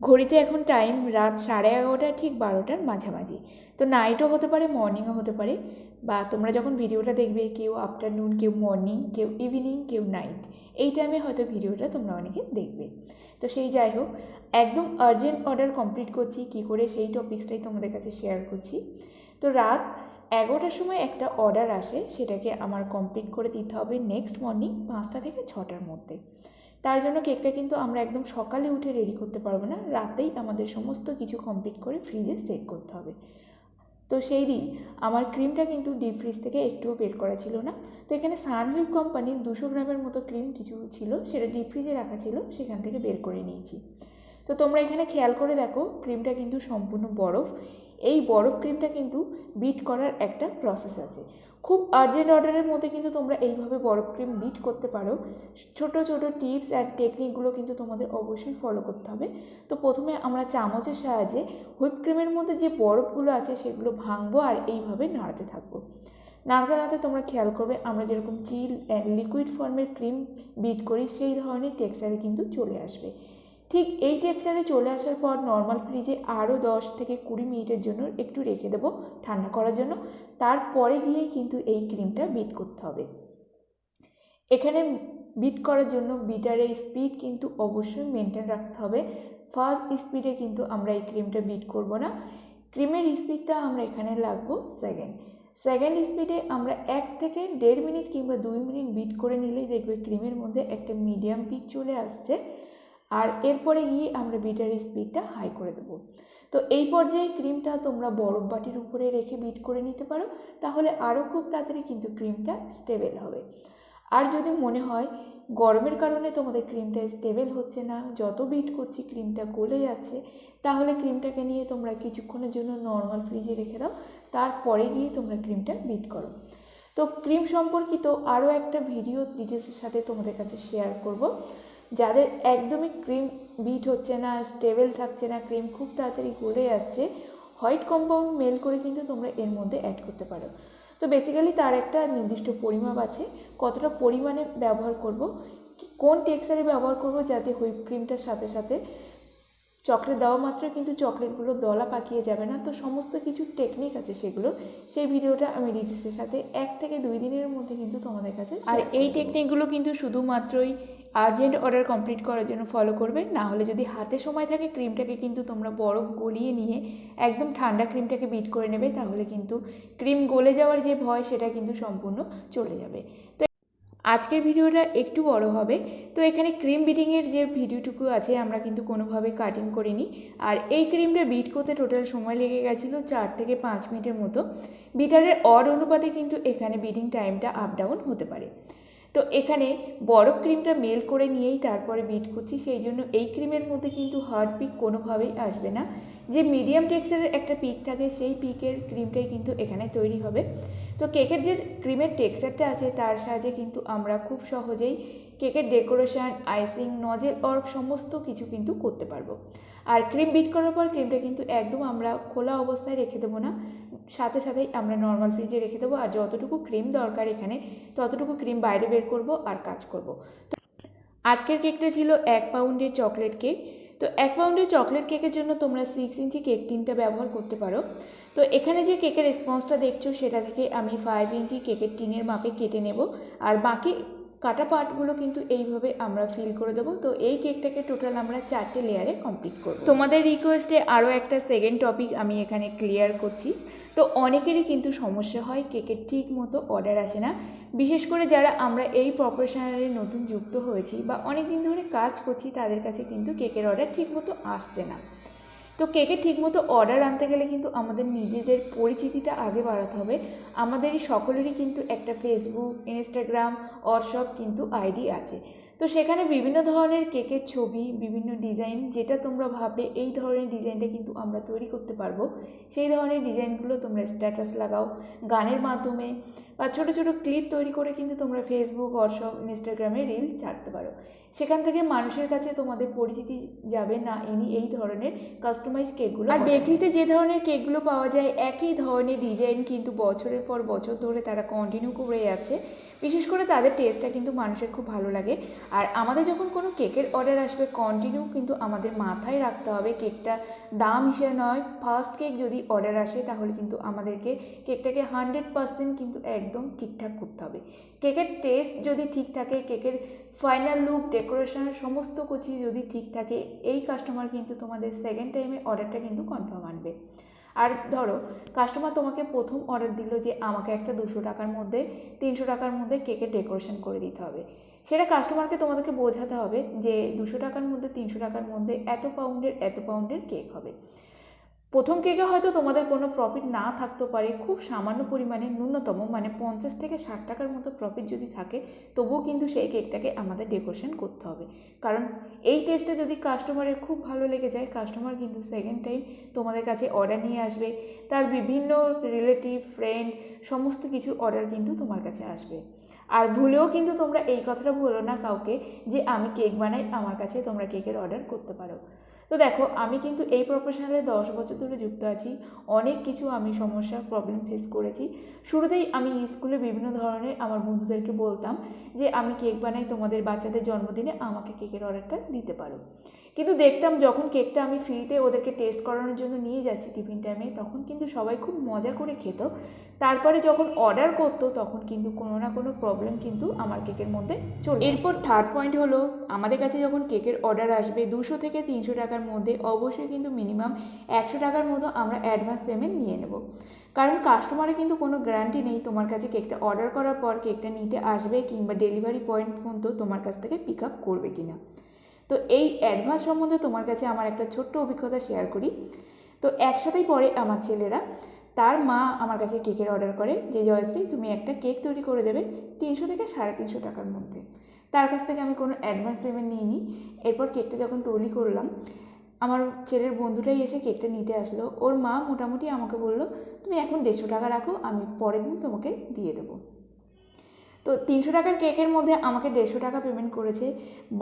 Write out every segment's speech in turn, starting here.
ঘড়িতে এখন টাইম রাত সাড়ে এগারোটা, ঠিক বারোটার মাঝামাঝি। তো নাইটও হতে পারে মর্নিংও হতে পারে, বা তোমরা যখন ভিডিওটা দেখবে, কেউ আফটারনুন কেউ মর্নিং কেউ ইভিনিং কেউ নাইট এই টাইমে হয়তো ভিডিওটা তোমরা অনেকে দেখবে। তো সেই যাই হোক, একদম আর্জেন্ট অর্ডার কমপ্লিট করছি, কি করে সেই টপিক্সটাই তোমাদের কাছে শেয়ার করছি। তো রাত এগারোটার সময় একটা অর্ডার আসে, সেটাকে আমার কমপ্লিট করে দিতে হবে নেক্সট মর্নিং পাঁচটা থেকে ছটার মধ্যে। তার জন্য কেকটা কিন্তু আমরা একদম সকালে উঠে রেডি করতে পারব না। রাতেই আমাদের সমস্ত কিছু কমপ্লিট করে ফ্রিজে সেট করতে হবে। তো সেই দিন আমার ক্রিমটা কিন্তু ডিপ ফ্রিজ থেকে একটুও বের করা ছিল না। তো এখানে সানহুইপ কোম্পানির দুশো গ্রামের মতো ক্রিম কিছু ছিল, সেটা ডিপ ফ্রিজে রাখা ছিল, সেখান থেকে বের করে নিয়েছি। তো তোমরা এখানে খেয়াল করে দেখো ক্রিমটা কিন্তু সম্পূর্ণ বরফ। এই বরফ ক্রিমটা কিন্তু বিট করার একটা প্রসেস আছে। খুব আর্জেন্ট অর্ডারের মধ্যে কিন্তু তোমরা এইভাবে বরফ ক্রিম বিট করতে পারো। ছোট ছোট টিপস অ্যান্ড টেকনিকগুলো কিন্তু তোমাদের অবশ্যই ফলো করতে হবে। তো প্রথমে আমরা চামচের সাহায্যে হুইপ ক্রিমের মধ্যে যে বরফগুলো আছে সেগুলো ভাঙবো আর এইভাবে নাড়াতে থাকব। নাড়াতে নাড়াতে তোমরা খেয়াল করবে আমরা যেরকম চিল অ্যান্ড লিকুইড ফর্মের ক্রিম বিট করি সেই ধরনের টেক্সচারে কিন্তু চলে আসবে। ঠিক এই টেক্সচারে চলে আসার পর নর্মাল ফ্রিজে আরও দশ থেকে কুড়ি মিনিটের জন্য একটু রেখে দেবো ঠান্ডা করার জন্য। তারপরে গিয়েই কিন্তু এই ক্রিমটা বিট করতে হবে। এখানে বিট করার জন্য বিটারের স্পিড কিন্তু অবশ্যই মেনটেন রাখতে হবে। ফার্স্ট স্পিডে কিন্তু আমরা এই ক্রিমটা বিট করব না। ক্রিমের স্পিডটা আমরা এখানে লাগবো সেকেন্ড সেকেন্ড স্পিডে আমরা এক থেকে দেড় মিনিট কিংবা দুই মিনিট বিট করে নিলেই দেখবে ক্রিমের মধ্যে একটা মিডিয়াম পিক চলে আসছে। আর এরপরে গিয়ে আমরা বিটারের স্পিডটা হাই করে দেবো। তো এই পর্যায়ে ক্রিমটা তোমরা বরফ বাটির উপরে রেখে বিট করে নিতে পারো, তাহলে আরও খুব তাড়াতাড়ি কিন্তু ক্রিমটা স্টেবেল হবে। আর যদি মনে হয় গরমের কারণে তোমাদের ক্রিমটা স্টেবেল হচ্ছে না, যত বিট করছি ক্রিমটা গলে যাচ্ছে, তাহলে ক্রিমটাকে নিয়ে তোমরা কিছুক্ষণের জন্য নর্মাল ফ্রিজে রেখে দাও, তারপরে গিয়ে তোমরা ক্রিমটা বিট করো। তো ক্রিম সম্পর্কিত আরও একটা ভিডিও ডিটেলসের সাথে তোমাদের কাছে শেয়ার করব। যাদের একদমই ক্রিম বিট হচ্ছে না স্টেবল থাকছে না ক্রিম খুব তাড়াতাড়ি গলে যাচ্ছে হোয়াইট কম্পাউন্ড মেল করে কিন্তু তোমরা এর মধ্যে অ্যাড করতে পারো। তো বেসিক্যালি তার একটা নির্দিষ্ট পরিমাপ আছে কতটা পরিমাণে ব্যবহার করব কোন টেক্সচারে ব্যবহার করব যাতে হুইপ ক্রিমটার সাথে সাথে চকলেট দেওয়া মাত্র কিন্তু চকলেটগুলো দলা পাকিয়ে যাবে না। তো সমস্ত কিছু টেকনিক আছে সেগুলো সেই ভিডিওটা আমি ডিটেলসের সাথে এক থেকে দুই দিনের মধ্যে কিন্তু তোমাদের কাছে আর এই টেকনিকগুলো কিন্তু শুধুমাত্রই আর্জেন্ট অর্ডার কমপ্লিট করার জন্য ফলো করবে। না হলে যদি হাতে সময় থাকে ক্রিমটাকে কিন্তু তোমরা বরফ গলিয়ে নিয়ে একদম ঠান্ডা ক্রিমটাকে বিট করে নেবে, তাহলে কিন্তু ক্রিম গলে যাওয়ার যে ভয়, সেটা কিন্তু সম্পূর্ণ চলে যাবে। তো আজকের ভিডিওটা একটু বড় হবে। তো এখানে ক্রিম বিটিংয়ের যে ভিডিওটুকু আছে, আমরা কিন্তু কোনোভাবে কাটিং করিনি। আর এই ক্রিমটা বিট করতে টোটাল সময় লেগে গেছিল চার থেকে পাঁচ মিনিটের মতো। বিটারের অড অনুপাতে কিন্তু এখানে বিটিং টাইমটা আপ ডাউন হতে পারে। তো এখানে বরফ ক্রিমটা মেল করে নিয়েই তারপরে বিট করছি, সেই জন্য এই ক্রিমের মধ্যে কিন্তু হার্ড পিক কোনোভাবেই আসবে না। যে মিডিয়াম টেক্সচারের একটা পিক থাকে, সেই পিকের ক্রিমটাই কিন্তু এখানে তৈরি হবে। তো কেকের যে ক্রিমের টেক্সচারটা আছে, তার সাহায্যে কিন্তু আমরা খুব সহজেই কেকের ডেকোরেশন আইসিং নজেল অর্ক সমস্ত কিছু কিন্তু করতে পারব। আর ক্রিম বিট করার পর ক্রিমটা কিন্তু একদম আমরা খোলা অবস্থায় রেখে দেবো না। সাথে সাথেই আমরা নর্মাল ফ্রিজে রেখে দেবো। আর যতটুকু ক্রিম দরকার এখানে, ততটুকু ক্রিম বাইরে বের করব আর কাজ করব। তো আজকের কেকটা ছিল এক পাউন্ডের চকলেট কেক তো এক পাউন্ডের চকলেট কেকের জন্য তোমরা সিক্স ইঞ্চি কেক টিনটা ব্যবহার করতে পারো। তো এখানে যে কেকের রেসপন্সটা দেখছ, সেটা থেকে আমি ফাইভ ইঞ্চি কেকের টিনের মাপে কেটে নেব। আর বাকি কাটা পার্টগুলো কিন্তু এইভাবে আমরা ফিল করে দেবো। তো এই কেকটাকে টোটাল আমরা চারটে লেয়ারে কমপ্লিট করব। তোমাদের রিকোয়েস্টে আরও একটা সেকেন্ড টপিক আমি এখানে ক্লিয়ার করছি। তো অনেকেরই কিন্তু সমস্যা হয়, কেকের ঠিক মতো অর্ডার আসে না। বিশেষ করে যারা আমরা এই প্রফেশনালে নতুন যুক্ত হয়েছি বা অনেক দিন ধরে কাজ করছি, তাদের কাছে কিন্তু কেকের অর্ডার ঠিক মতো আসছে না। তো কেকের ঠিকমতো অর্ডার আনতে গেলে কিন্তু আমাদের নিজেদের পরিচিতিটা আগে বাড়াতে হবে। আমাদেরই সকলেরই কিন্তু একটা ফেসবুক ইনস্টাগ্রাম হোয়াটসঅ্যাপ কিন্তু আইডি আছে। তো সেখানে বিভিন্ন ধরনের কেকের ছবি বিভিন্ন ডিজাইন যেটা তোমরা ভাববে এই ধরনের ডিজাইনটা কিন্তু আমরা তৈরি করতে পারব। সেই ধরনের ডিজাইনগুলো তোমরা স্ট্যাটাস লাগাও গানের মাধ্যমে বা ছোটো ছোটো ক্লিপ তৈরি করে কিন্তু তোমরা ফেসবুক হোয়াটসঅ্যাপ ইনস্টাগ্রামে রিল ছাড়তে পারো। সেখান থেকে মানুষের কাছে তোমাদের পরিচিতি যাবে না এনি এই ধরনের কাস্টমাইজ কেকগুলো আর বেকারিতে যে ধরনের কেকগুলো পাওয়া যায় একই ধরনের ডিজাইন কিন্তু বছরের পর বছর ধরে তারা কন্টিনিউ করে যাচ্ছে। বিশেষ করে তাদের টেস্টটা কিন্তু মানুষের খুব ভালো লাগে। আর আমাদের যখন কোনো কেকের অর্ডার আসবে কন্টিনিউ কিন্তু আমাদের মাথায় রাখতে হবে কেকটা দাম হিসেবে নয়। ফার্স্ট কেক যদি অর্ডার আসে, তাহলে কিন্তু আমাদেরকে কেকটাকে হান্ড্রেড পার্সেন্ট কিন্তু একদম ঠিকঠাক করতে হবে। কেকের টেস্ট যদি ঠিক থাকে, কেকের ফাইনাল লুক ডেকোরেশন সমস্ত কিছু যদি ঠিক থাকে, এই কাস্টমার কিন্তু তোমাদের সেকেন্ড টাইমে অর্ডারটা কিন্তু কনফার্ম আনবে। আর ধরো কাস্টমার তোমাকে প্রথম অর্ডার দিল যে আমাকে একটা দুশো টাকার মধ্যে, তিনশো টাকার মধ্যে কেকের ডেকোরেশন করে দিতে হবে। সেটা কাস্টমারকে তোমাদেরকে বোঝাতে হবে যে দুশো টাকার মধ্যে তিনশো টাকার মধ্যে এত পাউন্ডের এত পাউন্ডের কেক হবে। প্রথম কেকে হয়তো তোমাদের কোনো প্রফিট না থাকতে পারে, খুব সামান্য পরিমাণে ন্যূনতম মানে পঞ্চাশ থেকে ষাট টাকার মতো প্রফিট যদি থাকে, তবুও কিন্তু সেই কেকটাকে আমাদের ডেকোরেশন করতে হবে। কারণ এই টেস্টে যদি কাস্টমারের খুব ভালো লেগে যায় কাস্টমার কিন্তু সেকেন্ড টাইম তোমাদের কাছে অর্ডার নিয়ে আসবে, তার বিভিন্ন রিলেটিভ ফ্রেন্ড সমস্ত কিছুর অর্ডার কিন্তু তোমার কাছে আসবে। আর ভুলেও কিন্তু তোমরা এই কথাটা বলো না কাউকে যে আমি কেক বানাই, আমার কাছে তোমরা কেকের অর্ডার করতে পারো। তো দেখো, আমি কিন্তু এই প্রফেশনালে দশ বছর ধরে যুক্ত আছি। অনেক কিছু আমি সমস্যা প্রবলেম ফেস করেছি। শুরুতেই আমি স্কুলে বিভিন্ন ধরনের আমার বন্ধুদেরকে বলতাম যে, আমি কেক বানাই, তোমাদের বাচ্চাদের জন্মদিনে আমাকে কেকের অর্ডারটা দিতে পারো। কিন্তু দেখতাম যখন কেকটা আমি ফ্রিতে ওদেরকে টেস্ট করানোর জন্য নিয়ে যাচ্ছি টিফিন টাইমে তখন কিন্তু সবাই খুব মজা করে খেত। তারপরে যখন অর্ডার করতো, তখন কিন্তু কোনো না কোনো প্রবলেম কিন্তু আমার কেকের মধ্যে চলে এরপর থার্ড পয়েন্ট হলো, আমাদের কাছে যখন কেকের অর্ডার আসবে, দুশো থেকে তিনশো টাকার মধ্যে অবশ্যই কিন্তু মিনিমাম একশো টাকার মতো আমরা অ্যাডভান্স পেমেন্ট নিয়ে নেব। কারণ কাস্টমারের কিন্তু কোনো গ্যারান্টি নেই তোমার কাছে কেকটা অর্ডার করার পর কেকটা নিতে আসবে কিংবা ডেলিভারি পয়েন্ট পর্যন্ত তোমার কাছ থেকে পিক আপ করবে কিনা। তো এই অ্যাডভান্স সম্বন্ধে তোমার কাছে আমার একটা ছোট্ট অভিজ্ঞতা শেয়ার করি। তো একসাথেই পরে আমার ছেলেরা। তার মা আমার কাছে কেকের অর্ডার করে যে, জয়শ্রী, তুমি একটা কেক তৈরি করে দেবে তিনশো থেকে সাড়ে তিনশো টাকার মধ্যে। তার কাছ থেকে আমি কোনো অ্যাডভান্স পেমেন্ট নিইনি। এরপর কেকটা যখন তৈরি করলাম, আমার ছেলের বন্ধুটাই এসে কেকটা নিতে আসলো। ওর মা মোটামুটি আমাকে বলল, তুমি এখন দেড়শো টাকা রাখো, আমি পরের দিন তোমাকে দিয়ে দেবো। তো তিনশো টাকার কেকের মধ্যে আমাকে দেড়শো টাকা পেমেন্ট করেছে।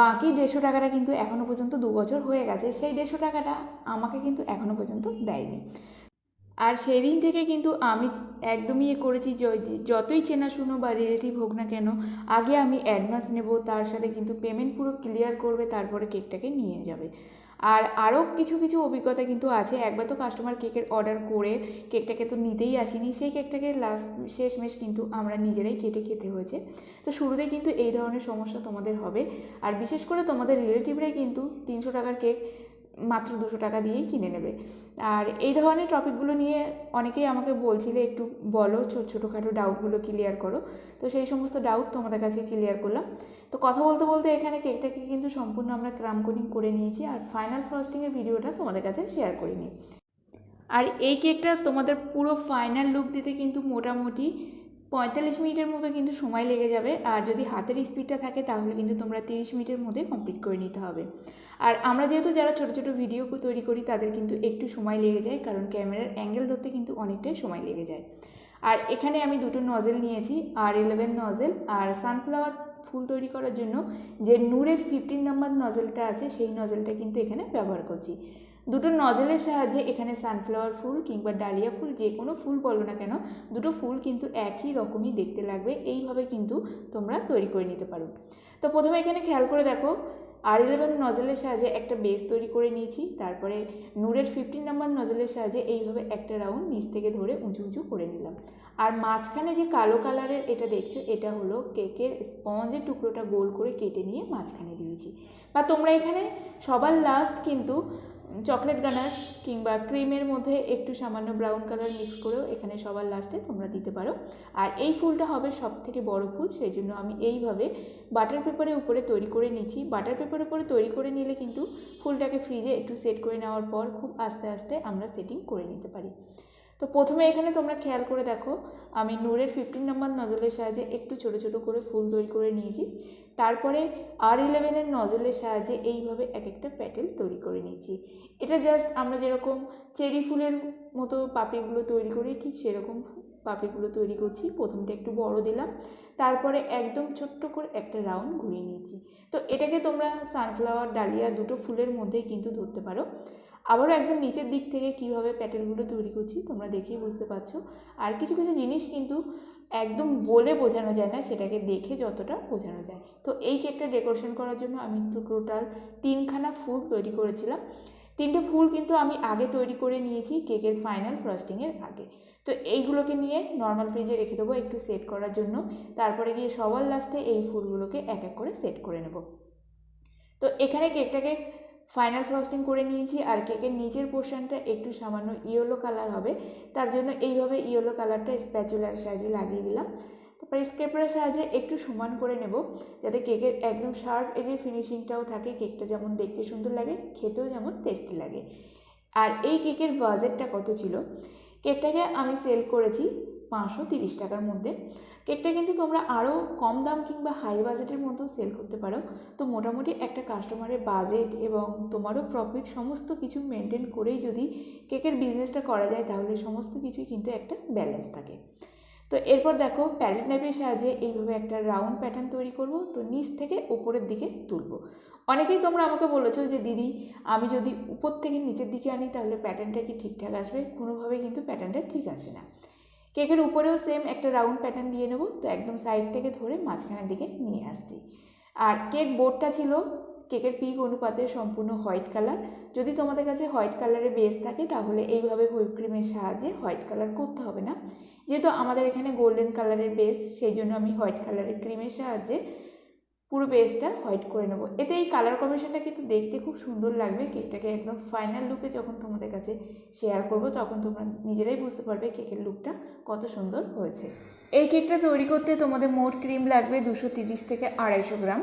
বাকি দেড়শো টাকাটা কিন্তু এখনও পর্যন্ত দু বছর হয়ে গেছে। সেই দেড়শো টাকাটা আমাকে কিন্তু এখনও পর্যন্ত দেয়নি। আর সেই দিন থেকে কিন্তু আমি একদমই এ করেছি যতই চেনাশুনো বা রিলেটিভ হোক না কেন, আগে আমি অ্যাডভান্স নেব, তার সাথে কিন্তু পেমেন্ট পুরো ক্লিয়ার করবে, তারপরে কেকটাকে নিয়ে যাবে। আর আরও কিছু কিছু অভিজ্ঞতা কিন্তু আছে। একবার তো কাস্টমার কেকের অর্ডার করে কেকটাকে তো নিতেই আসিনি। সেই কেকটাকে লাস্ট শেষমেশ কিন্তু আমরা নিজেরাই কেটে খেতে হয়েছে। তো শুরুতে কিন্তু এই ধরনের সমস্যা তোমাদের হবে। আর বিশেষ করে তোমাদের রিলেটিভরাই কিন্তু তিনশো টাকার কেক মাত্র দুশো টাকা দিয়েই কিনে নেবে। আর এই ধরনের টপিকগুলো নিয়ে অনেকেই আমাকে বলছিলে, একটু বলো ছোট ছোটোখাটো ডাউটগুলো ক্লিয়ার করো। তো সেই সমস্ত ডাউট তোমাদের কাছে ক্লিয়ার করলাম। তো কথা বলতে বলতে এখানে কেকটাকে কিন্তু সম্পূর্ণ আমরা ক্রাম কোডিং করে নিয়েছি আর ফাইনাল ফ্রস্টিংয়ের ভিডিওটা তোমাদের কাছে শেয়ার করে নিই। আর এই কেকটা তোমাদের পুরো ফাইনাল লুক দিতে কিন্তু মোটামুটি পঁয়তাল্লিশ মিনিটের মতো কিন্তু সময় লেগে যাবে। আর যদি হাতের স্পিডটা থাকে, তাহলে কিন্তু তোমরা তিরিশ মিনিটের মধ্যে কমপ্লিট করে নিতে হবে। আর আমরা যেহেতু যারা ছোটো ছোটো ভিডিও তৈরি করি, তাদের কিন্তু একটু সময় লেগে যায়, কারণ ক্যামেরার অ্যাঙ্গেল ধরতে কিন্তু অনেকটাই সময় লেগে যায়। আর এখানে আমি দুটো নজেল নিয়েছি আর ইলেভেন নজেল আর সানফ্লাওয়ার ফুল তৈরি করার জন্য যে নূরের ফিফটিন নাম্বার নজেলটা আছে, সেই নজেলটা কিন্তু এখানে ব্যবহার করছি। দুটো নজলের সাহায্যে এখানে সানফ্লাওয়ার ফুল কিংবা ডালিয়া ফুল, যে কোনো ফুল বলো না কেন, দুটো ফুল কিন্তু একই রকমই দেখতে লাগবে। এইভাবে কিন্তু তোমরা তৈরি করে নিতে পারো। তো প্রথমে এখানে খেয়াল করে দেখো আর ইলেভেন নজলের সাহায্যে একটা বেস তৈরি করে নিয়েছি। তারপরে নূরের ফিফটিন নাম্বার নজলের সাহায্যে এইভাবে একটা রাউন্ড নিচ থেকে ধরে উঁচু উঁচু করে নিলাম। আর মাঝখানে যে কালো কালারের এটা দেখছ, এটা হলো কেকের স্পঞ্জের টুকরোটা গোল করে কেটে নিয়ে মাঝখানে দিয়েছি। বা তোমরা এখানে সবার লাস্ট কিন্তু চকলেট গানাশ কিংবা ক্রিমের মধ্যে একটু সামান্য ব্রাউন কালার মিক্স করেও এখানে সবার লাস্টে তোমরা দিতে পারো। আর এই ফুলটা হবে সব থেকে বড়ো ফুল, সেই জন্য আমি এইভাবে বাটার পেপারের উপরে তৈরি করে নিচ্ছি। বাটার পেপারের উপরে তৈরি করে নিলে কিন্তু ফুলটাকে ফ্রিজে একটু সেট করে নেওয়ার পর খুব আস্তে আস্তে আমরা সেটিং করে নিতে পারি। তো প্রথমে এখানে তোমরা খেয়াল করে দেখো, আমি নূরের ফিফটিন নম্বর নজলের সাহায্যে একটু ছোট ছোট করে ফুল তৈরি করে নিয়েছি। তারপরে আর ইলেভেনের নজলের সাহায্যে এইভাবে এক একটা প্যাটেল তৈরি করে নিয়েছি। এটা জাস্ট আমরা যেরকম চেরি ফুলের মতো পাপড়িগুলো তৈরি করি, ঠিক সেরকম পাপড়িগুলো তৈরি করছি। প্রথমটা একটু বড় দিলাম, তারপরে একদম ছোট্ট করে একটা রাউন্ড ঘুরিয়ে নিয়েছি। তো এটাকে তোমরা সানফ্লাওয়ার ডালিয়া দুটো ফুলের মধ্যেই কিন্তু ধরতে পারো। আবারও একদম নিচের দিক থেকে কীভাবে প্যাটেলগুলো তৈরি করছি, তোমরা দেখেই বুঝতে পারছ। আর কিছু কিছু জিনিস কিন্তু একদম বলে বোঝানো যায় না, সেটাকে দেখে যতটা বোঝানো যায়। তো এই কেকটা ডেকোরেশন করার জন্য আমি টোটাল তিনখানা ফুল তৈরি করেছিলাম। তিনটে ফুল কিন্তু আমি আগে তৈরি করে নিয়েছি কেকের ফাইনাল ফ্রস্টিংয়ের আগে। তো এইগুলোকে নিয়ে নর্মাল ফ্রিজে রেখে দেবো একটু সেট করার জন্য। তারপরে গিয়ে সবার লাস্টে এই ফুলগুলোকে এক এক করে সেট করে নেব। তো এখানে কেকটাকে ফাইনাল ফ্রস্টিং করে নিয়েছি আর কেকের নিচের পোর্শনটা একটু সামান্য ইয়েলো কালার হবে। তার জন্য এইভাবে ইয়েলো কালারটা স্প্যাচুলার সাহায্যে লাগিয়ে দিলাম। তারপরে স্কেপারের সাহায্যে একটু সমান করে নেব যাতে কেকের একদম শার্প এজের ফিনিশিংটাও থাকে কেকটা যেমন দেখতে সুন্দর লাগে, খেতেও যেমন টেস্টি লাগে। আর এই কেকের বাজেটটা কত ছিল? কেকটাকে আমি সেল করেছি পাঁচশো তিরিশ টাকার মধ্যে। কেকটা কিন্তু তোমরা আরও কম দাম কিংবা হাই বাজেটের মধ্যেও সেল করতে পারো। তো মোটামুটি একটা কাস্টমারের বাজেট এবং তোমারও প্রফিট সমস্ত কিছু মেনটেন করেই যদি কেকের বিজনেসটা করা যায়, তাহলে সমস্ত কিছুই কিন্তু একটা ব্যালেন্স থাকে। তো এরপর দেখো প্যালেট নাইফের সাহায্যে এইভাবে একটা রাউন্ড প্যাটার্ন তৈরি করব। তো নিচ থেকে ওপরের দিকে তুলব। অনেকেই তোমরা আমাকে বলেছ যে, দিদি, আমি যদি উপর থেকে নিচের দিকে আনি, তাহলে প্যাটার্নটা কি ঠিকঠাক আসবে? কোনোভাবেই কিন্তু প্যাটার্নটা ঠিক আসে না। কেকের উপরেও সেম একটা রাউন্ড প্যাটার্ন দিয়ে নেব। তো একদম সাইড থেকে ধরে মাঝখানের দিকে নিয়ে আসছি। আর কেক বোর্ডটা ছিল কেকের পিক অনুপাতে সম্পূর্ণ হোয়াইট কালার যদি তোমাদের কাছে হোয়াইট কালারের বেস থাকে, তাহলে এইভাবে হুইপ ক্রিমের সাহায্যে হোয়াইট কালার করতে হবে না। যেহেতু আমাদের এখানে গোল্ডেন কালারের বেস সেই জন্য আমি হোয়াইট কালারের ক্রিমের সাহায্যে পুরো বেসটা হোয়াইট করে নেব। এতে এই কালার কম্বিনেশনটা কিন্তু দেখতে খুব সুন্দর লাগবে কেকটাকে একদম ফাইনাল লুকে যখন তোমাদের কাছে শেয়ার করব, তখন তোমরা নিজেরাই বুঝতে পারবে কেকের লুকটা কত সুন্দর হয়েছে। এই কেকটা তৈরি করতে তোমাদের মোট ক্রিম লাগবে দুশো তিরিশ থেকে আড়াইশো গ্রাম।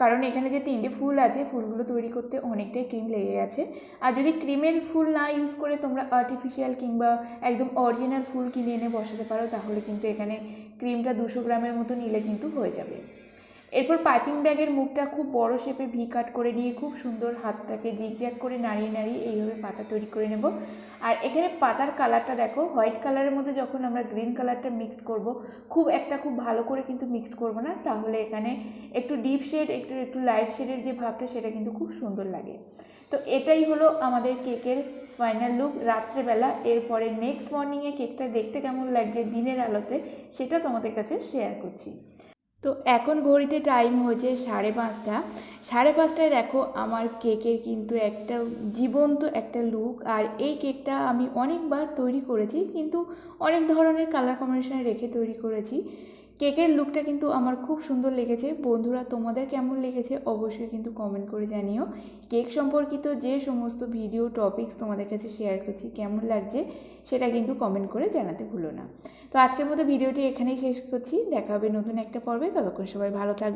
কারণ এখানে যে তিনটে ফুল আছে, ফুলগুলো তৈরি করতে অনেকটাই ক্রিম লেগে গেছে। আর যদি ক্রিমের ফুল না ইউজ করে তোমরা আর্টিফিশিয়াল কিংবা একদম অরিজিনাল ফুল কিনে এনে বসাতে পারো, তাহলে কিন্তু এখানে ক্রিমটা দুশো গ্রামের মতো নিলে কিন্তু হয়ে যাবে। এরপর পাইপিং ব্যাগের মুখটা খুব বড় শেপে ভি কাট করে নিয়ে খুব সুন্দর হাতটাকে জিগজ্যাগ করে নাড়িয়ে নাড়িয়ে এইভাবে পাতা তৈরি করে নেব। আর এখানে পাতার কালারটা দেখো, হোয়াইট কালারের মধ্যে যখন আমরা গ্রিন কালারটা মিক্সড করব, খুব একটা খুব ভালো করে কিন্তু মিক্সড করব না। তাহলে এখানে একটু ডিপ শেড, একটু একটু লাইট শেডের যে ভাবটা, সেটা কিন্তু খুব সুন্দর লাগে। তো এটাই হলো আমাদের কেকের ফাইনাল লুক রাত্রেবেলা। এরপরে নেক্সট মর্নিংয়ে কেকটা দেখতে কেমন লাগছে দিনের আলোতে, সেটা তোমাদের কাছে শেয়ার করছি। তো এখন ঘড়িতে টাইম হয়েছে সাড়ে পাঁচটা। সাড়ে পাঁচটায় দেখো আমার কেকের কিন্তু একটা জীবন্ত একটা লুক আর এই কেকটা আমি অনেকবার তৈরি করেছি, কিন্তু অনেক ধরনের কালার কম্বিনেশনে রেখে তৈরি করেছি। কেকের লুকটা কিন্তু আমার খুব সুন্দর লেগেছে। বন্ধুরা, তোমাদের কেমন লেগেছে অবশ্যই কিন্তু কমেন্ট করে জানিও। কেক সম্পর্কিত যে সমস্ত ভিডিও টপিকস তোমাদের কাছে শেয়ার করছি, কেমন লাগছে সেটা কিন্তু কমেন্ট করে জানাতে ভুলো না। তো আজকের মতো ভিডিওটি এখানেই শেষ করছি। দেখা হবে নতুন একটা পর্বে। ততক্ষণ সবাই ভালো থাকবে।